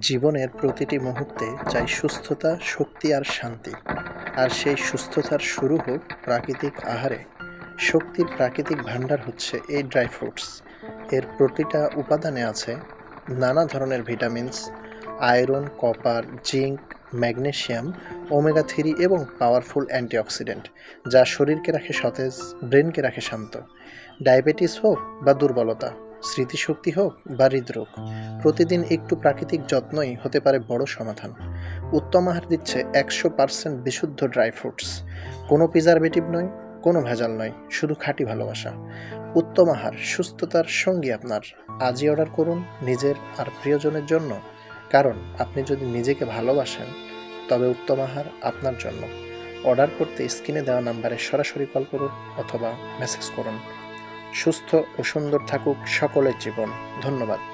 জীবনের প্রতিটি মুহূর্তে চাই সুস্থতা, শক্তি আর শান্তি। আর সেই সুস্থতার শুরু হোক প্রাকৃতিক আহারে। শক্তির প্রাকৃতিক ভাণ্ডার হচ্ছে এই ড্রাই ফ্রুটস। এর প্রতিটা উপাদানে আছে নানা ধরনের vitamins, iron, copper, zinc, magnesium, omega three এবং পাওয়ারফুল অ্যান্টিঅক্সিডেন্ট, যা শরীরকে রাখে সতেজ, ব্রেনকে রাখে শান্ত। ডায়াবেটিস হোক বা দুর্বলতা স্মৃতিশক্তি হোক বা হৃদরোগ, প্রতিদিন একটু প্রাকৃতিক যত্নই হতে পারে বড় সমাধান। উত্তম আহার দিচ্ছে একশো পার্সেন্ট বিশুদ্ধ ড্রাই ফ্রুটস। কোনো প্রিজারভেটিভ নয়, কোনো ভেজাল নয়, শুধু খাঁটি ভালোবাসা। উত্তম আহার, সুস্থতার সঙ্গী আপনার। আজই অর্ডার করুন নিজের আর প্রিয়জনের জন্য। কারণ আপনি যদি নিজেকে ভালোবাসেন, তবে উত্তম আহার আপনার জন্য। অর্ডার করতে স্ক্রিনে দেওয়া নাম্বারে সরাসরি কল করুন অথবা মেসেজ করুন। সুস্থ ও সুন্দর থাকুক সকলের জীবন। ধন্যবাদ।